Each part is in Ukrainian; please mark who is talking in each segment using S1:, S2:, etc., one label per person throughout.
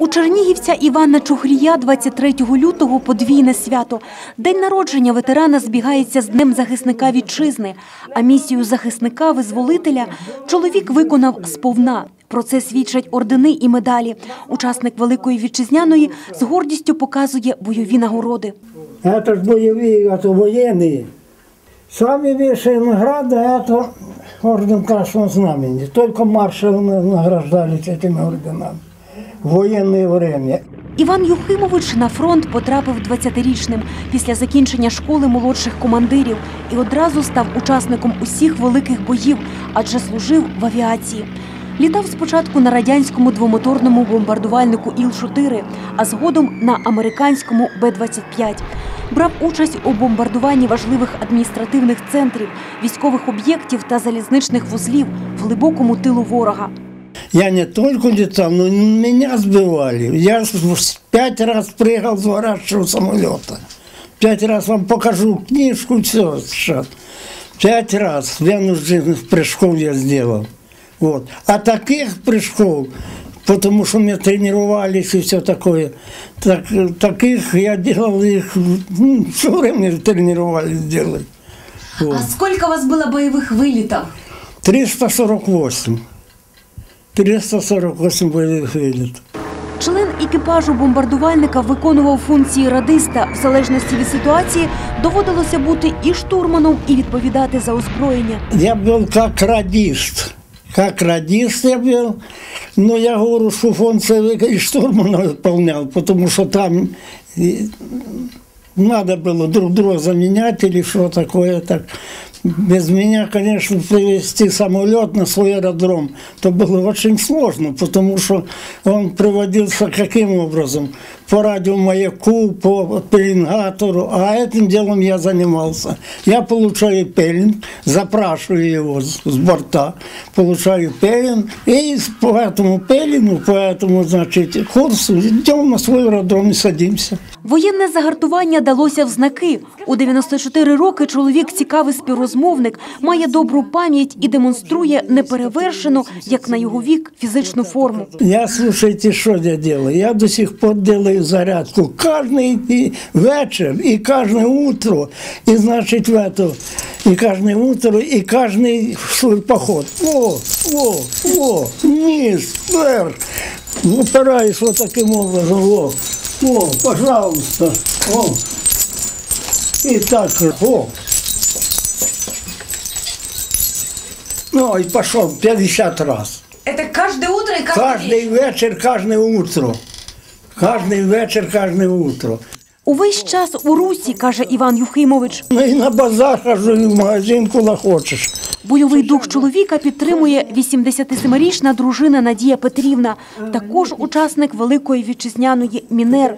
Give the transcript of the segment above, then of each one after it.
S1: У Чернігівця Івана Чухрія 23 лютого подвійне свято. День народження ветерана збігається з Днем захисника вітчизни, а місію захисника-визволителя чоловік виконав сповна. Про це свідчать ордени і медалі. Учасник Великої Вітчизняної з гордістю показує бойові нагороди.
S2: Это ж боевые, это военные. Самые высшие награды это орден Красного Знамени. Только маршалы на- награждались этими орденами. В военное время.
S1: Іван Юхимович на фронт потрапив 20-річним після закінчення школи молодших командирів і одразу став учасником усіх великих боїв, адже служив в авіації. Літав спочатку на радянському двомоторному бомбардувальнику Іл-4, а згодом на американському Б-25. Брав участь у бомбардуванні важливих адміністративних центрів, військових об'єктів та залізничних вузлів в глибокому тилу ворога.
S2: Я не только летал, но меня сбивали. Я с- пять раз прыгал с горящего самолета. Пять раз вам покажу книжку, все сейчас. Пять раз вынужденных прыжков я сделал. Вот. А таких прыжков, потому что мы тренировались и все такое, так, таких я делал их, ну, все время тренировались делать. Вот.
S1: скільки у вас було бойових вилітів?
S2: 348. 348 боевых вылетов.
S1: Член екіпажу бомбардувальника виконував функції радиста. В залежності від ситуації доводилося бути і штурманом, і відповідати за озброєння.
S2: Я был как радист. Как радист я был. Но я говорю, что функции и штурмана выполнял, потому что там и надо было друг друга заменять или что такое. Так. Без меня, конечно, привезти самолет на свой аэродром, то было очень сложно, потому что он приводился каким образом? По радиомаяку, по пеленгатору, а этим делом я занимался. Я получаю пелинг, запрашиваю его с, с борта, получаю пелинг, и с- по этому пелингу, по этому, значит, курсу идем на свой аэродром и садимся.
S1: Воєнне загартування далося в знаки. У 94 роки чоловік цікавий співрозмовник, має добру пам'ять і демонструє неперевершену, як на його вік, фізичну форму.
S2: Я, слушайте, что я делаю? Я до сих пор делаю зарядку каждый и вечер, и каждое утро, и, значит, в это, и каждое утро, и каждый поход. Во, во, во, вниз, вверх. Упираюсь вот таким образом, во, во, пожалуйста, о. И так, о. Ну, и пошел 50 раз.
S1: Це кожне утро і
S2: Каждый вечер, каждое утро. Каждый вечер, каждое утро.
S1: Увесь час у Русі, каже Іван Юхимович.
S2: Ну и на базар хожу, и в магазин, куда хочешь.
S1: Бойовий дух чоловіка підтримує 87-річна дружина Надія Петрівна, також учасник Великої вітчизняної Мінер.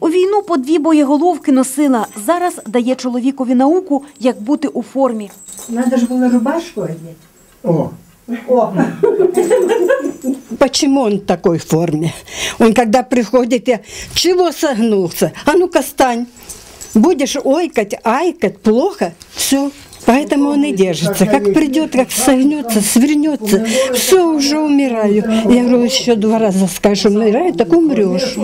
S1: У війну по дві боєголовки носила. Зараз дає чоловікові науку, як бути у формі.
S3: Надо же было рубашку одеть.
S2: О,
S3: Почему он в такой форме? Он когда приходит, я, чего согнулся? А ну-ка стань. Будешь ойкать, айкать, плохо, все. Поэтому он и держится. Как придет, как согнется, свернется, все, уже умираю. Я говорю, еще два раза скажешь, умираю, так умрешь.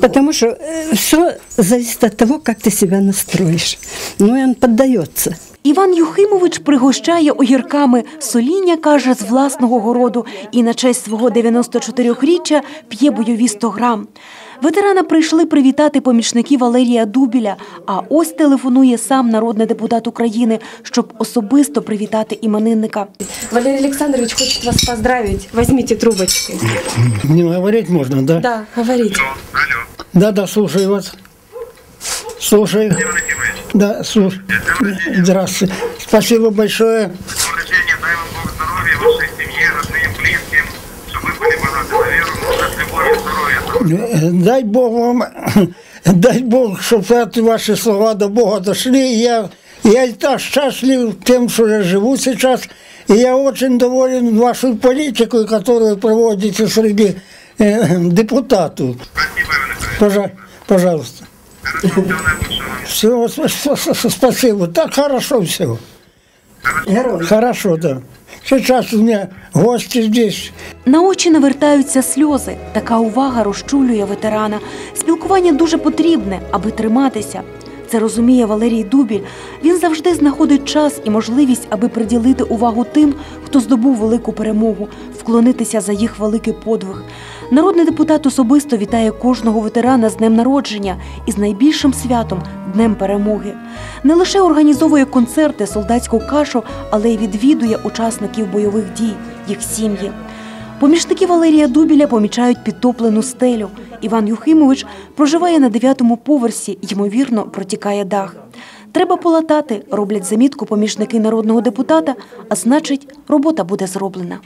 S3: Потому что все зависит от того, как ты себя настроишь. Ну и он поддается.
S1: Іван Юхимович пригощає огірками. Соління, каже, з власного городу і на честь свого 94-річчя п'є бойові 100 грам. Ветерана прийшли привітати помічники Валерія Дубіля, а ось телефонує сам народний депутат України, щоб особисто привітати іменинника.
S4: Валерий Александрович хочет вас поздравить. Возьмите трубочку.
S2: не говорить можно, да?
S4: Да, говорите.
S2: Да, да, слушаю вас. Слушаю. Да, слушаю. Здравствуйте. Спасибо большое.
S5: Рождения, дай вам Бог здоровья, вашей семье, родным, близким, чтобы вы были богаты на веру, мудрость, любовь и здоровье.
S2: Э, Дай Бог вам, дай Бог, чтобы ваши слова до Бога дошли. Я, я и так счастлив тем, что я живу сейчас. И я очень доволен вашей политикой, которую проводите среди э, депутатов.
S5: Спасибо.
S2: Пожа- Пожалуйста. Всего спасибо. Так хорошо все. Хорошо, да. Сейчас у меня гости здесь.
S1: На очі навертаються сльози. Така увага розчулює ветерана. Спілкування дуже потрібне, аби триматися. Це розуміє Валерій Дубіль. Він завжди знаходить час і можливість, аби приділити увагу тим, хто здобув велику перемогу, вклонитися за їх великий подвиг. Народний депутат особисто вітає кожного ветерана з днем народження і з найбільшим святом Днем перемоги. Не лише організовує концерти, солдатську кашу, але й відвідує учасників бойових дій, їх сім'ї. Помічники Валерія Дубіля помічають підтоплену стелю. Іван Юхимович проживає на дев'ятому поверсі, ймовірно, протікає дах. Треба полатати, роблять замітку помічники народного депутата, а значить, робота буде зроблена.